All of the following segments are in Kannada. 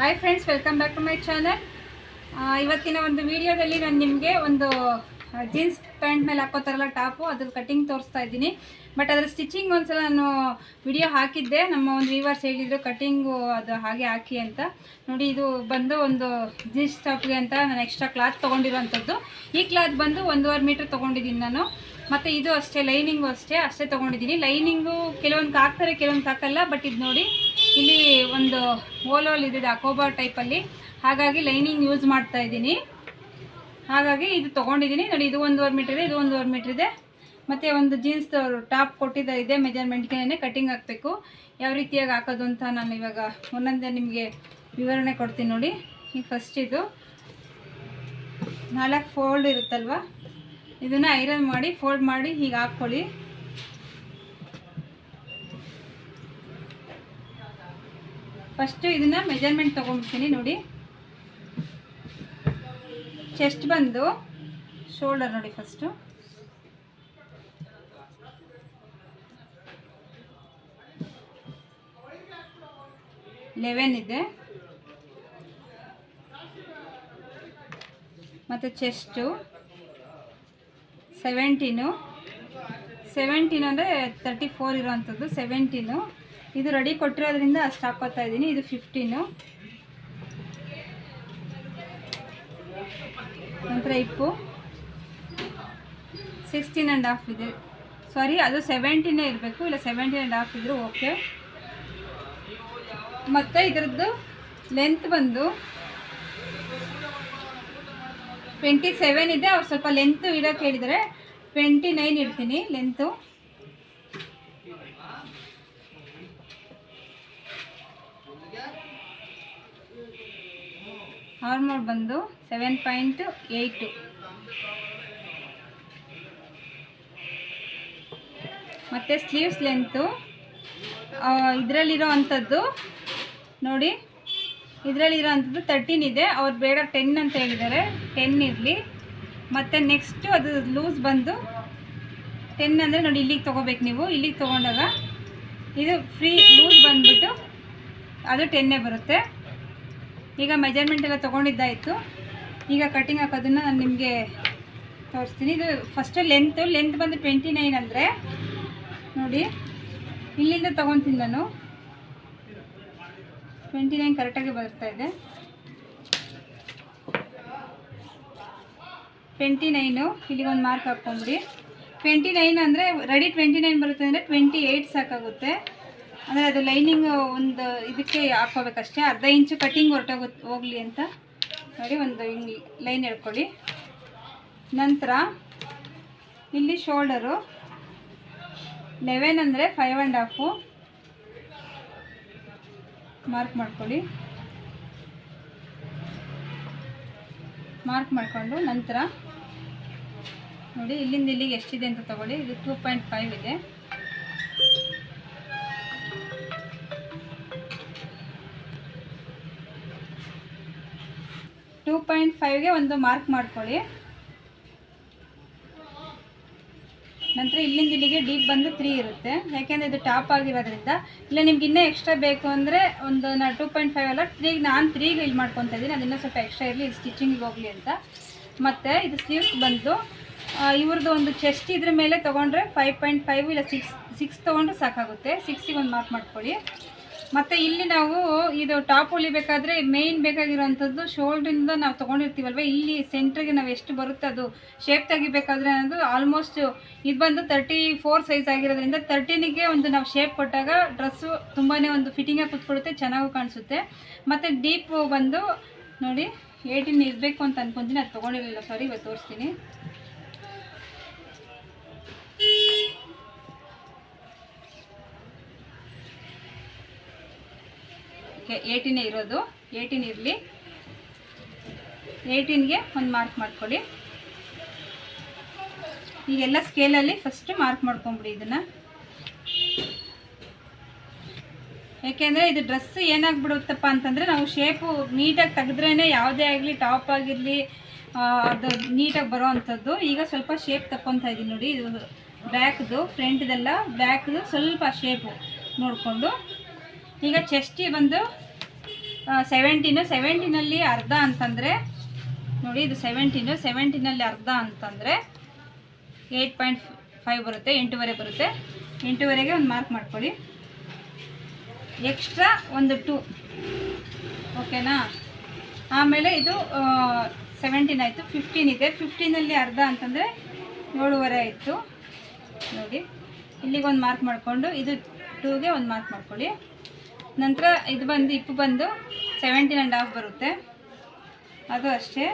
Hi friends welcome back to my channel ಇವತ್ತಿನ ಒಂದು ವಿಡಿಯೋದಲ್ಲಿ ನಾನು ನಿಮಗೆ ಒಂದು ಜೀನ್ಸ್ ಪ್ಯಾಂಟ್ ಮೇಲೆ ಹಾಕೋತಾರಲ್ಲ ಟಾಪು ಅದ್ರ ಕಟಿಂಗ್ ತೋರಿಸ್ತಾ ಇದ್ದೀನಿ. ಬಟ್ ಅದ್ರ ಸ್ಟಿಚಿಂಗ್ ಒಂದ್ಸಲ ನಾನು ವಿಡಿಯೋ ಹಾಕಿದ್ದೆ. ನಮ್ಮ ಒಂದು ವೀವರ್ಸ್ ಹೇಳಿದ್ರು ಕಟ್ಟಿಂಗು ಅದು ಹಾಗೆ ಹಾಕಿ ಅಂತ. ನೋಡಿ, ಇದು ಬಂದು ಒಂದು ಜೀನ್ಸ್ ಟಾಪ್ಗೆ ಅಂತ ನಾನು ಎಕ್ಸ್ಟ್ರಾ ಕ್ಲಾತ್ ತೊಗೊಂಡಿರೋಂಥದ್ದು ಈ ಕ್ಲಾತ್ ಬಂದು ಒಂದೂವರೆ ಮೀಟ್ರ್ ತೊಗೊಂಡಿದ್ದೀನಿ ನಾನು. ಮತ್ತು ಇದು ಅಷ್ಟೇ ಲೈನಿಂಗು ಅಷ್ಟೇ ಅಷ್ಟೇ ತೊಗೊಂಡಿದ್ದೀನಿ. ಲೈನಿಂಗು ಕೆಲವೊಂದು ಹಾಕ್ತಾರೆ ಕೆಲವೊಂದು ಹಾಕಲ್ಲ ಬಟ್ ಇದು ನೋಡಿ ಇಲ್ಲಿ ಒಂದು ಹೋಲ್ ಹೋಲ್ ಇದೆ ಅಕೋಬಾ ಟೈಪಲ್ಲಿ ಹಾಗಾಗಿ ಲೈನಿಂಗ್ ಯೂಸ್ ಮಾಡ್ತಾ ಇದ್ದೀನಿ. ಹಾಗಾಗಿ ಇದು ತೊಗೊಂಡಿದ್ದೀನಿ. ನೋಡಿ, ಇದು ಒಂದೂವರೆ ಮೀಟ್ರ್ ಇದೆ, ಇದು ಒಂದೂವರೆ ಮೀಟ್ರ್ ಇದೆ. ಮತ್ತು ಒಂದು ಜೀನ್ಸ್ ಟಾಪ್ ಕೊಟ್ಟಿದ್ದ ಇದೆ ಮೆಜರ್ಮೆಂಟ್ಗೆ ಕಟಿಂಗ್ ಹಾಕಬೇಕು. ಯಾವ ರೀತಿಯಾಗಿ ಹಾಕೋದು ಅಂತ ನಾನು ಇವಾಗ ಒಂದೊಂದೇ ನಿಮಗೆ ವಿವರಣೆ ಕೊಡ್ತೀನಿ ನೋಡಿ. ಈ ಫಸ್ಟ್ ಇದು. ನಾಲ್ಕು ಫೋಲ್ಡ್ ಇರುತ್ತಲ್ವ? ಇದನ್ನು ಐರನ್ ಮಾಡಿ ಫೋಲ್ಡ್ ಮಾಡಿ ಹೀಗೆ ಹಾಕ್ಕೊಳ್ಳಿ. ಫಸ್ಟು ಇದನ್ನು ಮೆಜರ್ಮೆಂಟ್ ತೊಗೊಂಡ್ಬಿಡ್ತೀನಿ ನೋಡಿ. ಚೆಸ್ಟ್ ಬಂದು ಶೋಲ್ಡರ್ ನೋಡಿ ಫಸ್ಟು ಲೆವೆನ್ ಇದೆ. ಮತ್ತು ಚೆಸ್ಟು ಸೆವೆಂಟೀನು ಸೆವೆಂಟೀನು ಅಂದರೆ ತರ್ಟಿ ಫೋರ್ ಇರೋವಂಥದ್ದು ಸೆವೆಂಟೀನು ಇದು ರೆಡಿ ಕೊಟ್ಟಿರೋದ್ರಿಂದ ಅಷ್ಟು ಹಾಕೋತಾ ಇದ್ದೀನಿ. ಇದು ಫಿಫ್ಟೀನು ನಂತರ ಇಪ್ಪು. ಸಿಕ್ಸ್ಟೀನ್ ಆ್ಯಂಡ್ ಹಾಫ್ ಇದೆ. ಸಾರಿ ಅದು ಸೆವೆಂಟೀನೇ ಇರಬೇಕು. ಇಲ್ಲ ಸೆವೆಂಟೀನ್ ಆ್ಯಂಡ್ ಹಾಫ್ ಇದ್ದರೂ ಓಕೆ ಮತ್ತು ಇದರದ್ದು ಲೆಂತ್ ಬಂದು ಟ್ವೆಂಟಿ ಸೆವೆನ್ ಇದೆ. ಅವ್ರು ಸ್ವಲ್ಪ ಲೆಂತ್ ಇಡೋಕ್ಕೆ ಹೇಳಿದರೆ ಟ್ವೆಂಟಿ ನೈನ್ ಇಡ್ತೀನಿ ಲೆಂತು ಆರ್ಮೋಲ್ ಬಂದು ಸೆವೆನ್ ಪಾಯಿಂಟ್ ಏಯ್ಟು ಮತ್ತು ಸ್ಲೀವ್ಸ್ ಲೆಂತು ಇದರಲ್ಲಿರೋ ಅಂಥದ್ದು ನೋಡಿ, ಇದರಲ್ಲಿರೋ ಅಂಥದ್ದು ತರ್ಟೀನ್ ಇದೆ. ಅವ್ರು ಬೇಡ ಟೆನ್ ಅಂತ ಹೇಳಿದ್ದಾರೆ. ಟೆನ್ ಇರಲಿ. ಮತ್ತು ನೆಕ್ಸ್ಟು ಅದು ಲೂಸ್ ಬಂದು ಟೆನ್ ಅಂದರೆ ನೋಡಿ ಇಲ್ಲಿಗೆ ತೊಗೋಬೇಕು ನೀವು. ಇಲ್ಲಿಗೆ ತೊಗೊಂಡಾಗ ಇದು ಫ್ರೀ ಲೂಸ್ ಬಂದ್ಬಿಟ್ಟು ಅದು ಟೆನ್ನೇ ಬರುತ್ತೆ. ಈಗ ಮೆಜರ್ಮೆಂಟ್ ಎಲ್ಲ ತೊಗೊಂಡಿದ್ದಾಯಿತು. ಈಗ ಕಟಿಂಗ್ ಹಾಕೋದನ್ನು ನಾನು ನಿಮಗೆ ತೋರಿಸ್ತೀನಿ. ಇದು ಫಸ್ಟು ಲೆಂತು ಲೆಂತ್ ಬಂದು ಟ್ವೆಂಟಿ ನೈನ್ ಅಂದರೆ, ನೋಡಿ, ಇಲ್ಲಿಂದ ತೊಗೊತೀನಿ ನಾನು. ಟ್ವೆಂಟಿ ನೈನ್ ಕರೆಕ್ಟಾಗಿ ಬರ್ತಾ ಇದೆ. ಟ್ವೆಂಟಿ ನೈನು ಇಲ್ಲಿಗೊಂದು ಮಾರ್ಕ್ ಹಾಕ್ಕೊಂಡ್ರಿ ಟ್ವೆಂಟಿ ನೈನ್ ಅಂದರೆ ರೆಡಿ ಟ್ವೆಂಟಿ ನೈನ್ ಬರುತ್ತೆ ಅಂದರೆ ಟ್ವೆಂಟಿ ಏಯ್ಟ್ ಸಾಕಾಗುತ್ತೆ. ಅಂದರೆ ಅದು ಲೈನಿಂಗ್ ಒಂದು ಇದಕ್ಕೆ ಹಾಕೋಬೇಕಷ್ಟೇ ಅರ್ಧ ಇಂಚು ಕಟಿಂಗ್ ಹೊರಟೋಗ, ಹೋಗಲಿ ಅಂತ ನೋಡಿ ಒಂದು ಲೈನ್ ಹೇಳ್ಕೊಳ್ಳಿ. ನಂತರ ಇಲ್ಲಿ ಶೋಲ್ಡರು. ಲೆವೆನ್ ಅಂದರೆ ಫೈವ್ ಆ್ಯಂಡ್ ಹಾಫು. ಮಾರ್ಕ್ ಮಾಡ್ಕೊಳ್ಳಿ. ಮಾರ್ಕ್ ಮಾಡಿಕೊಂಡು ನಂತರ ನೋಡಿ ಇಲ್ಲಿಂದ ಇಲ್ಲಿಗೆ ಎಷ್ಟಿದೆ ಅಂತ ತಗೊಳ್ಳಿ. ಇದು ಟೂ ಪಾಯಿಂಟ್ ಫೈವ್ ಇದೆ. ಟೂ ಪಾಯಿಂಟ್ ಫೈವ್ಗೆ ಒಂದು ಮಾರ್ಕ್ ಮಾಡ್ಕೊಳ್ಳಿ. ನಂತರ ಇಲ್ಲಿಂದ ಇಲ್ಲಿಗೆ ಡೀಪ್ ಬಂದು ತ್ರೀ ಇರುತ್ತೆ. ಯಾಕೆಂದರೆ ಇದು ಟಾಪ್ ಆಗಿರೋದ್ರಿಂದ. ಇಲ್ಲ, ನಿಮ್ಗೆ ಇನ್ನೂ ಎಕ್ಸ್ಟ್ರಾ ಬೇಕು ಅಂದರೆ ಒಂದು ನಾ ಟೂ ಪಾಯಿಂಟ್ ಫೈವ್ ಅಲ್ಲ ತ್ರೀಗೆ ನಾನು ತ್ರೀಗೆ ಇಲ್ಲಿ ಮಾಡ್ಕೊತಾ ಇದ್ದೀನಿ. ಅದನ್ನು ಸ್ವಲ್ಪ ಎಕ್ಸ್ಟ್ರಾ ಇರಲಿ ಸ್ಟಿಚಿಂಗ್ ಸ್ಟಿಚಿಂಗಿಗೆ ಹೋಗಲಿ ಅಂತ. ಮತ್ತು ಇದು ಸ್ಲೀವ್ಸ್ ಬಂದು ಇವ್ರದ್ದು ಒಂದು ಚೆಸ್ಟ್ ಇದ್ರ ಮೇಲೆ ತೊಗೊಂಡ್ರೆ ಫೈವ್ ಪಾಯಿಂಟ್ ಫೈವ್ ಇಲ್ಲ ಸಿಕ್ಸ್ ಸಿಕ್ಸ್ ತೊಗೊಂಡ್ರೆ ಸಾಕಾಗುತ್ತೆ. ಸಿಕ್ಸಿಗೆ ಒಂದು ಮಾರ್ಕ್ ಮಾಡ್ಕೊಳ್ಳಿ. ಮತ್ತು ಇಲ್ಲಿ ನಾವು ಇದು ಟಾಪ್ ಹೊಲಿಬೇಕಾದ್ರೆ ಮೇಯ್ನ್ ಬೇಕಾಗಿರೋವಂಥದ್ದು ಶೋಲ್ಡ್ರಿಂದ ನಾವು ತೊಗೊಂಡಿರ್ತೀವಲ್ವ? ಇಲ್ಲಿ ಸೆಂಟ್ರಿಗೆ ನಾವು ಎಷ್ಟು ಬರುತ್ತೆ ಅದು ಶೇಪ್ ತೆಗಿಬೇಕಾದ್ರೆ ಅನ್ನೋದು ಆಲ್ಮೋಸ್ಟ್ ಇದು ಬಂದು ತರ್ಟಿ ಫೋರ್ ಸೈಜ್ ಆಗಿರೋದ್ರಿಂದ ತರ್ಟೀನಿಗೆ ಒಂದು ನಾವು ಶೇಪ್ ಕೊಟ್ಟಾಗ ಡ್ರೆಸ್ಸು ತುಂಬಾ ಒಂದು ಫಿಟ್ಟಿಂಗಾಗಿ ಕುತ್ಕೊಳ್ಳುತ್ತೆ ಚೆನ್ನಾಗೂ ಕಾಣಿಸುತ್ತೆ. ಮತ್ತು ಡೀಪ್ ಬಂದು ನೋಡಿ ಏಯ್ಟೀನ್ ಇರಬೇಕು ಅಂತ ಅನ್ಕೊತೀನಿ, ಅದು ತೊಗೊಂಡಿರಲಿಲ್ಲ. ಸಾರಿ ಇವತ್ತು ತೋರಿಸ್ತೀನಿ. ಓಕೆ ಏಯ್ಟೀನೇ ಇರೋದು. ಏಯ್ಟೀನ್ ಇರಲಿ. ಏಯ್ಟೀನ್ಗೆ ಒಂದು ಮಾರ್ಕ್ ಮಾಡ್ಕೊಳ್ಳಿ. ಈಗೆಲ್ಲ ಸ್ಕೇಲಲ್ಲಿ ಫಸ್ಟ್ ಮಾರ್ಕ್ ಮಾಡ್ಕೊಂಬಿಡಿ ಇದನ್ನು. ಯಾಕೆಂದರೆ ಇದು ಡ್ರೆಸ್ ಏನಾಗ್ಬಿಡುತ್ತಪ್ಪ ಅಂತಂದರೆ ನಾವು ಶೇಪು ನೀಟಾಗಿ ತೆಗೆದ್ರೇ ಯಾವುದೇ ಆಗಲಿ ಟಾಪ್ ಆಗಿರಲಿ ಅದು ನೀಟಾಗಿ ಬರೋ ಅಂಥದ್ದು. ಈಗ ಸ್ವಲ್ಪ ಶೇಪ್ ತಗೊತಾ ಇದ್ದೀನಿ ನೋಡಿ, ಇದು ಬ್ಯಾಕ್ದು ಫ್ರಂಟ್ದೆಲ್ಲ ಬ್ಯಾಕ್ದು ಸ್ವಲ್ಪ ಶೇಪು ನೋಡಿಕೊಂಡು ಈಗ ಚೆಸ್ಟಿ ಬಂದು ಸೆವೆಂಟೀನು ಸೆವೆಂಟಿನಲ್ಲಿ ಅರ್ಧ ಅಂತಂದರೆ, ನೋಡಿ ಇದು ಸೆವೆಂಟೀನು ಸೆವೆಂಟಿನಲ್ಲಿ ಅರ್ಧ ಅಂತಂದರೆ ಏಯ್ಟ್ ಪಾಯಿಂಟ್ ಫೈವ್ ಬರುತ್ತೆ, ಎಂಟೂವರೆ ಬರುತ್ತೆ. ಎಂಟೂವರೆಗೆ ಒಂದು ಮಾರ್ಕ್ ಮಾಡ್ಕೊಳ್ಳಿ. ಎಕ್ಸ್ಟ್ರಾ ಒಂದು ಟು ಓಕೆನಾ ಆಮೇಲೆ ಇದು ಸೆವೆಂಟೀನ್ ಆಯಿತು ಫಿಫ್ಟೀನ್ ಇದೆ. ಫಿಫ್ಟೀನಲ್ಲಿ ಅರ್ಧ ಅಂತಂದರೆ ಏಳುವರೆ ಆಯಿತು. ನೋಡಿ, ಇಲ್ಲಿಗೆ ಒಂದು ಮಾರ್ಕ್ ಮಾಡಿಕೊಂಡು, ಇದು ಟೂಗೆ ಒಂದು ಮಾರ್ಕ್ ಮಾಡ್ಕೊಳ್ಳಿ. ನಂತರ ಇದು ಬಂದು, ಇಪ್ಪು ಬಂದು ಸೆವೆಂಟೀನ್ ಆ್ಯಂಡ್ ಹಾಫ್ ಬರುತ್ತೆ. ಅದು ಅಷ್ಟೇ.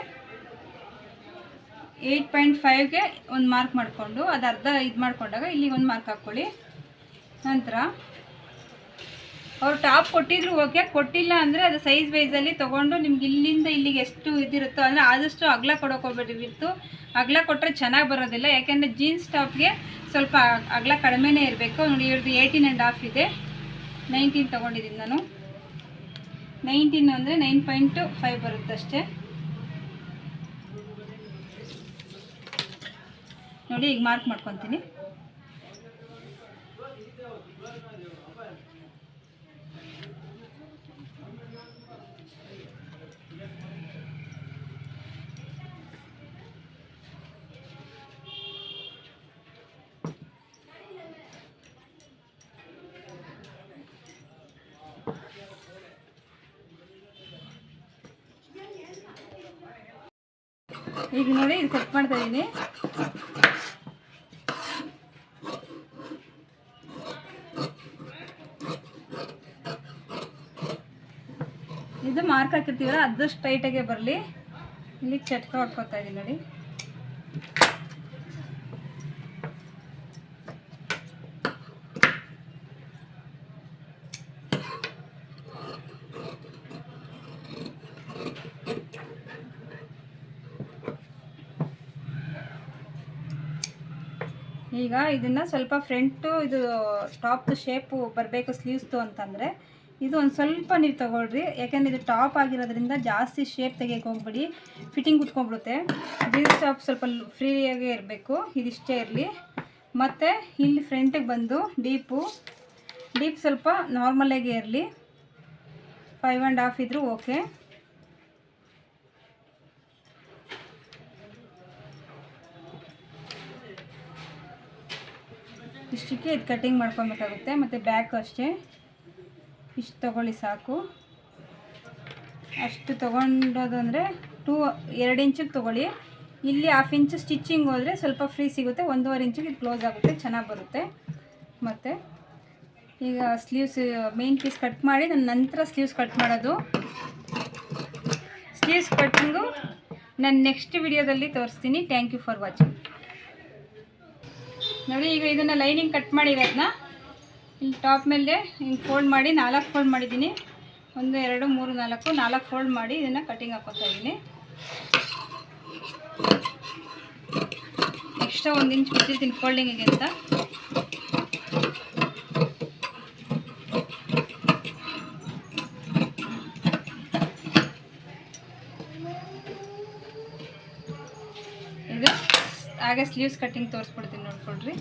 ಏಯ್ಟ್ ಪಾಯಿಂಟ್ ಫೈವ್ಗೆ ಒಂದು ಮಾರ್ಕ್ ಮಾಡಿಕೊಂಡು, ಅದು ಅರ್ಧ ಇದು ಮಾಡಿಕೊಂಡಾಗ ಇಲ್ಲಿಗೆ ಒಂದು ಮಾರ್ಕ್ ಹಾಕ್ಕೊಳ್ಳಿ. ನಂತರ, ಅವ್ರು ಟಾಪ್ ಕೊಟ್ಟಿದ್ರು ಓಕೆ ಕೊಟ್ಟಿಲ್ಲ ಅಂದರೆ ಅದು ಸೈಜ್ ವೈಸಲ್ಲಿ ತೊಗೊಂಡು ನಿಮ್ಗೆ ಇಲ್ಲಿಂದ ಇಲ್ಲಿಗೆ ಎಷ್ಟು ಇದಿರುತ್ತೋ, ಅಂದರೆ ಆದಷ್ಟು ಅಗಲ ಕೊಡೋಕೆ ಹೋಗ್ಬೇಡಿತ್ತು ಅಗಲ ಕೊಟ್ಟರೆ ಚೆನ್ನಾಗಿ ಬರೋದಿಲ್ಲ, ಯಾಕೆಂದರೆ ಜೀನ್ಸ್ ಟಾಪ್ಗೆ ಸ್ವಲ್ಪ ಅಗಲ ಕಡಿಮೆನೇ ಇರಬೇಕು. ನೋಡಿ ಇವ್ರದ್ದು ಏಯ್ಟೀನ್ ಆ್ಯಂಡ್ ಹಾಫ್ ಇದೆ. ನೈನ್ಟೀನ್ ತೊಗೊಂಡಿದ್ದೀನಿ ನಾನು. ನೈನ್ಟೀನ್ ಅಂದರೆ ನೈನ್ ಪಾಯಿಂಟು ಫೈವ್ ಬರುತ್ತೆ ಅಷ್ಟೇ. ನೋಡಿ ಈಗ ಮಾರ್ಕ್ ಮಾಡ್ಕೊತೀನಿ. ಈಗ ನೋಡಿ ಇದು ಕಟ್ ಮಾಡ್ತಾ ಇದ್ದೀನಿ ಇದು ಮಾರ್ಕ್ ಹಾಕಿರ್ತೀವಲ್ಲ ಅದು ಸ್ಟ್ರೈಟಾಗೆ ಬರಲಿ. ಇಲ್ಲಿ ಚಟ್ಕ ಹೊಡ್ಕೊತಾ ಇದ್ದೀನಿ ನೋಡಿ. ಈಗ ಇದನ್ನು ಸ್ವಲ್ಪ ಫ್ರಂಟು ಇದು ಟಾಪ್ದು ಶೇಪು ಬರಬೇಕು ಸ್ಲೀವ್ಸ್ದು ಅಂತಂದರೆ, ಇದು ಒಂದು ಸ್ವಲ್ಪ ನೀವು ತೊಗೊಳ್ರಿ. ಯಾಕೆಂದರೆ ಇದು ಟಾಪ್ ಆಗಿರೋದ್ರಿಂದ ಜಾಸ್ತಿ ಶೇಪ್ ತೆಗಿಯೋಕೆ ಹೋಗ್ಬಿಡಿ. ಫಿಟ್ಟಿಂಗ್ ಕುತ್ಕೊಂಡ್ಬಿಡುತ್ತೆ ಜೀನ್ಸ್ ಟಾಪ್ ಸ್ವಲ್ಪ ಫ್ರೀಯಾಗೇ ಇರಬೇಕು. ಇದಿಷ್ಟೇ ಇರಲಿ. ಮತ್ತು ಇಲ್ಲಿ ಫ್ರಂಟಿಗೆ ಬಂದು ಡೀಪು ಡೀಪ್ ಸ್ವಲ್ಪ ನಾರ್ಮಲಾಗೇ ಇರಲಿ. ಫೈವ್ ಆ್ಯಂಡ್ ಹಾಫ್ ಇದ್ದರೂ ಓಕೆ ಇಷ್ಟಕ್ಕೆ ಇದು ಕಟ್ಟಿಂಗ್ ಮಾಡ್ಕೊಬೇಕಾಗುತ್ತೆ, ಮತ್ತು ಬ್ಯಾಕ್ ಅಷ್ಟೇ. ಇಷ್ಟು ತಗೊಳ್ಳಿ ಸಾಕು. ಅಷ್ಟು ತೊಗೊಂಡೋದು ಅಂದರೆ ಟೂ ಎರಡು ಇಂಚಿಗೆ ತೊಗೊಳ್ಳಿ. ಇಲ್ಲಿ ಹಾಫ್ ಇಂಚು ಸ್ಟಿಚ್ಚಿಂಗ್ ಹೋದರೆ ಸ್ವಲ್ಪ ಫ್ರೀ ಸಿಗುತ್ತೆ, ಒಂದೂವರೆ ಇಂಚಿಗೆ ಇದು ಕ್ಲೋಸ್ ಆಗುತ್ತೆ, ಚೆನ್ನಾಗಿ ಬರುತ್ತೆ. ಮತ್ತು ಈಗ ಸ್ಲೀವ್ಸ್ ಮೇನ್ ಪೀಸ್ ಕಟ್ ಮಾಡಿ ನನ್ನ ನಂತರ ಸ್ಲೀವ್ಸ್ ಕಟ್ ಮಾಡೋದು. ಸ್ಲೀವ್ಸ್ ಕಟ್ಟಿಂಗು ನಾನು ನೆಕ್ಸ್ಟ್ ವಿಡಿಯೋದಲ್ಲಿ ತೋರಿಸ್ತೀನಿ. ಥ್ಯಾಂಕ್ ಯು ಫಾರ್ ವಾಚಿಂಗ್ ನೋಡಿ, ಈಗ ಇದನ್ನು ಲೈನಿಂಗ್ ಕಟ್ ಮಾಡಿರೋದನ್ನ ಇಲ್ಲಿ ಟಾಪ್ ಮೇಲೆ ಹಿಂಗೆ ಫೋಲ್ಡ್ ಮಾಡಿ ನಾಲ್ಕು ಫೋಲ್ಡ್ ಮಾಡಿದ್ದೀನಿ. ಒಂದು, ಎರಡು, ಮೂರು, ನಾಲ್ಕು ನಾಲ್ಕು ಫೋಲ್ಡ್ ಮಾಡಿ ಇದನ್ನು ಕಟಿಂಗ್ ಹಾಕೋತಾ ಇದ್ದೀನಿ. ಎಕ್ಸ್ಟ್ರಾ ಒಂದು ಇಂಚ್ ಬಿಟ್ಟಿರ್ತೀನಿ ಫೋಲ್ಡಿಂಗಿಗೆ ಅಂತ. ಹಾಗೆ ಸ್ಲೀವ್ಸ್ ಕಟ್ಟಿಂಗ್ ತೋರಿಸ್ಬಿಡ್ತೀನಿ ನೋಡ್ಕೊಳ್ರಿ.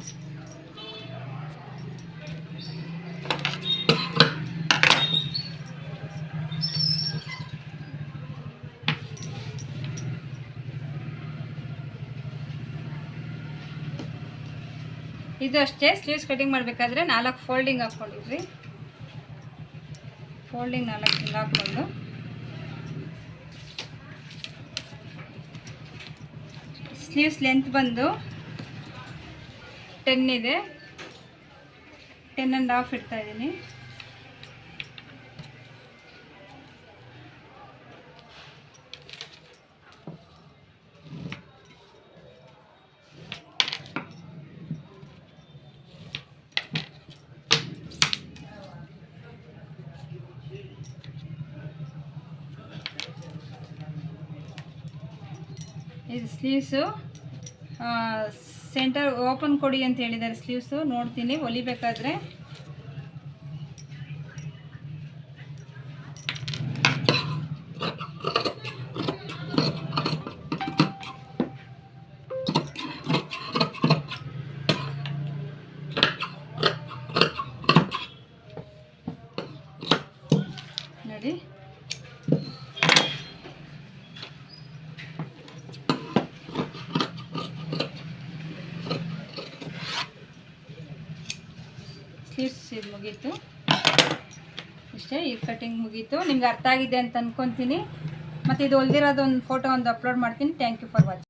ಇದು ಅಷ್ಟೇ ಸ್ಲೀವ್ಸ್ ಕಟ್ಟಿಂಗ್ ಮಾಡಬೇಕಾದ್ರೆ ನಾಲ್ಕು ಫೋಲ್ಡಿಂಗ್ ಹಾಕ್ಕೊಂಡಿದ್ರಿ ಫೋಲ್ಡಿಂಗ್ ನಾಲ್ಕು ಹಾಕ್ಕೊಂಡು. ಸ್ಲೀವ್ಸ್ ಲೆಂತ್ ಬಂದು ಟೆನ್ ಇದೆ. ಟೆನ್ ಆ್ಯಂಡ್ ಹಾಫ್ ಇಡ್ತಾ ಸ್ಲೀವ್ಸು ಸೆಂಟರ್ ಓಪನ್ ಕೊಡಿ ಅಂತ ಹೇಳಿದ್ದಾರೆ ಸ್ಲೀವ್ಸು ನೋಡ್ತೀನಿ ಹೊಲಿಬೇಕಾದ್ರೆ ನೋಡಿ ಸ್ಲೀವ್ಸ್ ಇದು ಮುಗೀತು. ಇಷ್ಟೇ ಈ ಕಟಿಂಗ್ ಮುಗೀತು. ನಿಮ್ಗೆ ಅರ್ಥ ಆಗಿದೆ ಅಂತ ಅನ್ಕೊತೀನಿ. ಮತ್ತು ಇದು ಹೊಲ್ದಿರೋದು ಒಂದು ಫೋಟೋ ಒಂದು ಅಪ್ಲೋಡ್ ಮಾಡ್ತೀನಿ. Thank you for watching